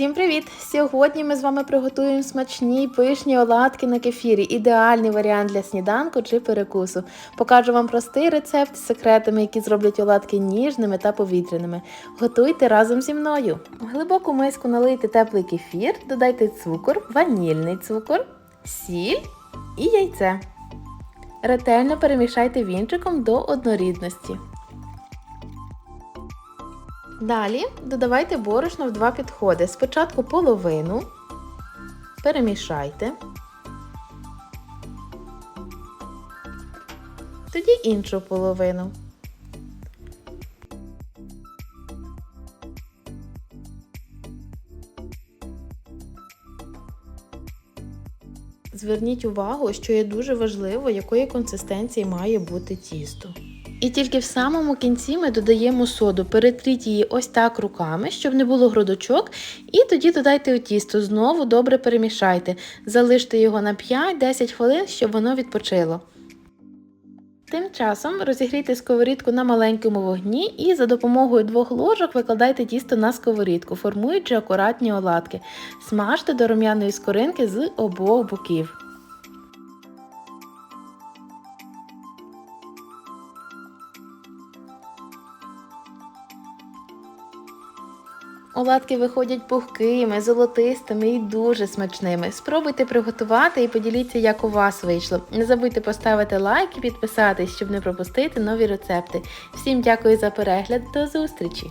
Всім привіт! Сьогодні ми з вами приготуємо смачні пишні оладки на кефірі. Ідеальний варіант для сніданку чи перекусу. Покажу вам простий рецепт з секретами, які зроблять оладки ніжними та повітряними. Готуйте разом зі мною. В глибоку миску налийте теплий кефір, додайте цукор, ванільний цукор, сіль і яйце. Ретельно перемішайте вінчиком до однорідності. Далі додавайте борошно в два підходи. Спочатку половину, перемішайте, тоді іншу половину. Зверніть увагу, що є дуже важливо, якої консистенції має бути тісто. І тільки в самому кінці ми додаємо соду. Перетріть її ось так руками, щоб не було грудочок. І тоді додайте у тісто. Знову добре перемішайте. Залиште його на 5-10 хвилин, щоб воно відпочило. Тим часом розігрійте сковорідку на маленькому вогні і за допомогою двох ложок викладайте тісто на сковорідку, формуючи акуратні оладки. Смажте до рум'яної скоринки з обох боків. Оладки виходять пухкими, золотистими і дуже смачними. Спробуйте приготувати і поділіться, як у вас вийшло. Не забудьте поставити лайк і підписатись, щоб не пропустити нові рецепти. Всім дякую за перегляд, до зустрічі!